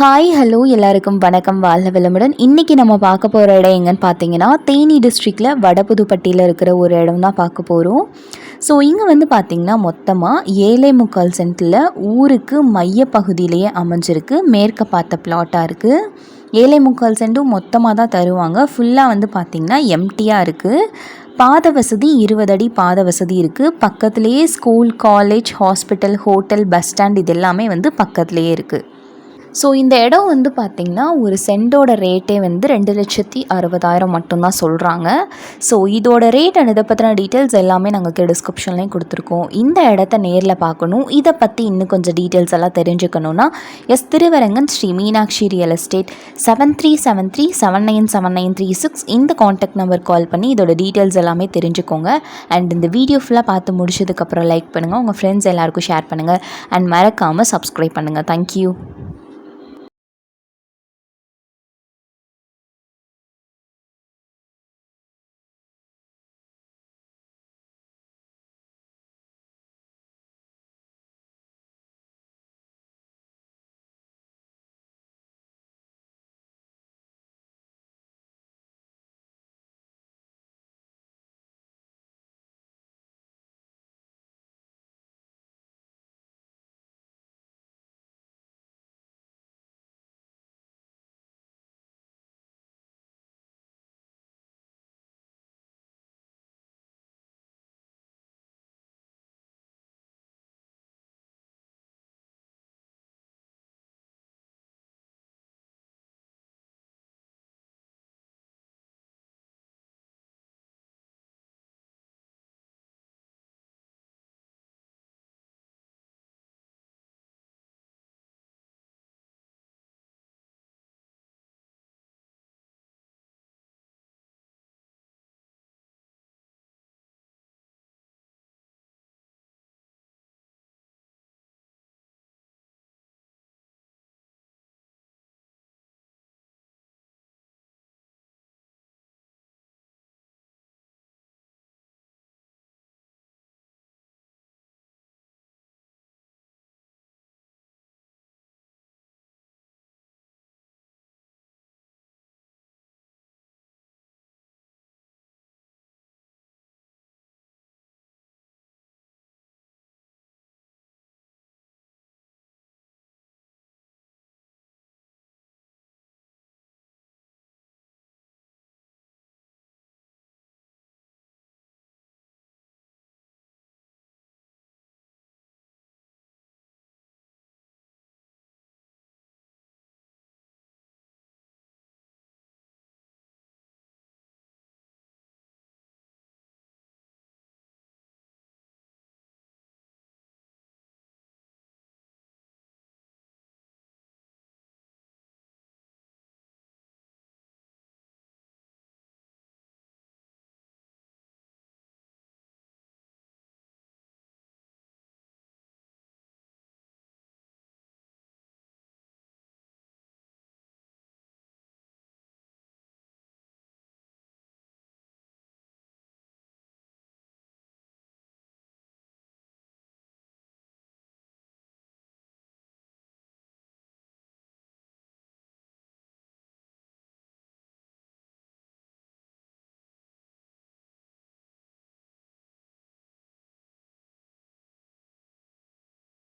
Hi hello எல்லாருக்கும் வணக்கம். வாழ்க வளமுடன். இன்றைக்கி நம்ம பார்க்க போகிற இடம் எங்கன்னு பார்த்தீங்கன்னா தேனி டிஸ்ட்ரிக்டில் வடபுதுப்பட்டியில் இருக்கிற ஒரு இடம் தான் பார்க்க போகிறோம் ஸோ இங்கே வந்து பார்த்திங்கன்னா மொத்தமாக ஏழை முக்கால் சென்ட்டில் ஊருக்கு மையப்பகுதியிலேயே அமைஞ்சிருக்கு. மேற்க பார்த்த பிளாட்டாக இருக்குது ஏழை முக்கால் சென்ட்டும் மொத்தமாக தான் தருவாங்க. ஃபுல்லாக வந்து பார்த்திங்கன்னா எம்டியாக இருக்குது பாத வசதி இருபது அடி பாத வசதி இருக்குது பக்கத்துலேயே school college hospital hotel bus stand இது எல்லாமே வந்து பக்கத்துலேயே இருக்குது ஸோ இந்த இடம் வந்து பார்த்திங்கன்னா ஒரு சென்டோட ரேட்டே வந்து ரெண்டு லட்சத்தி அறுபதாயிரம் மட்டும்தான் சொல்கிறாங்க ஸோ இதோட ரேட் அண்ட் இதை பற்றின டீட்டெயில்ஸ் எல்லாமே நாங்கள் டிஸ்கிரிப்ஷன்லேயும் கொடுத்துருக்கோம். இந்த இடத்த நேரில் பார்க்கணும். இதை பற்றி இன்னும் கொஞ்சம் டீட்டெயில்ஸ் எல்லாம் தெரிஞ்சுக்கணுன்னா S Thiruvarangan Sri Meenakshi real estate seven three seven three seven nine seven nine three six இந்த காண்டாக்ட் நம்பர் கால் பண்ணி இதோட டீட்டெயில்ஸ் எல்லாமே தெரிஞ்சுக்கோங்க. அண்ட் இந்த வீடியோ ஃபுல்லாக பார்த்து முடிச்சதுக்கப்புறம் லைக் பண்ணுங்கள் உங்கள் ஃப்ரெண்ட்ஸ் எல்லாருக்கும் ஷேர் பண்ணுங்கள் அண்ட் மறக்காமல் சப்ஸ்கிரைப் பண்ணுங்கள் தேங்க்யூ